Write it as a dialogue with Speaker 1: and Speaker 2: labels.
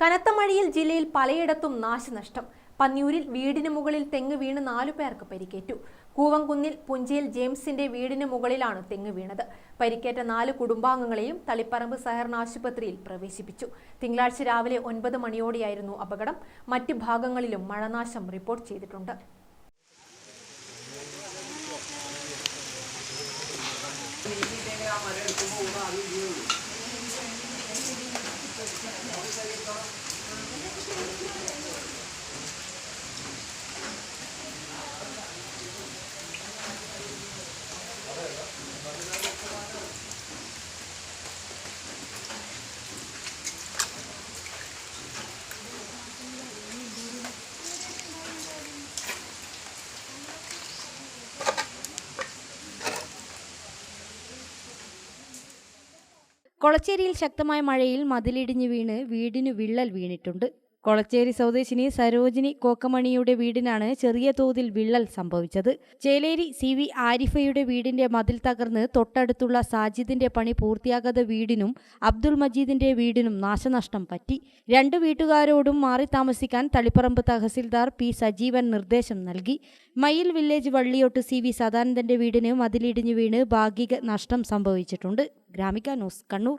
Speaker 1: കനത്ത മഴയിൽ ജില്ലയിൽ പലയിടത്തും നാശനഷ്ടം. പന്നിയൂരിൽ വീടിന് മുകളിൽ തെങ്ങ് വീണ് നാലു പേർക്ക് പരിക്കേറ്റു. കൂവംകുന്നിൽ പുഞ്ചയിൽ ജെയിംസിന്റെ വീടിന് മുകളിലാണ് തെങ്ങ് വീണത്. പരിക്കേറ്റ നാല് കുടുംബാംഗങ്ങളെയും തളിപ്പറമ്പ് സഹകരണ ആശുപത്രിയിൽ പ്രവേശിപ്പിച്ചു. തിങ്കളാഴ്ച രാവിലെ ഒൻപത് മണിയോടെയായിരുന്നു അപകടം. മറ്റ് ഭാഗങ്ങളിലും മഴനാശം റിപ്പോർട്ട് ചെയ്തിട്ടുണ്ട്.
Speaker 2: കൊളച്ചേരിയിൽ ശക്തമായ മഴയിൽ മതിലിടിഞ്ഞ് വീണ് വീടിനു വിള്ളൽ വീണിട്ടുണ്ട് കൊളച്ചേരി സ്വദേശിനി സരോജിനി കോക്കമണിയുടെ വീടിനാണ് ചെറിയ തോതിൽ വിള്ളൽ സംഭവിച്ചത്. ചേലേരി സി വി ആരിഫയുടെ വീടിന്റെ മതിൽ തകർന്ന് തൊട്ടടുത്തുള്ള സാജിദിന്റെ പണി പൂർത്തിയാകാതെ വീടിനും അബ്ദുൾ മജീദിന്റെ വീടിനും നാശനഷ്ടം പറ്റി. രണ്ട് വീട്ടുകാരോടും മാറി താമസിക്കാൻ തളിപ്പറമ്പ് തഹസിൽദാർ പി സജീവൻ നിർദ്ദേശം നൽകി. മയിൽ വില്ലേജ് വള്ളിയോട്ട് സി വി സദാനന്ദന്റെ വീടിന് മതിലിടിഞ്ഞു വീണ് ഭാഗിക നഷ്ടം സംഭവിച്ചിട്ടുണ്ട്. Gramika news Kannur.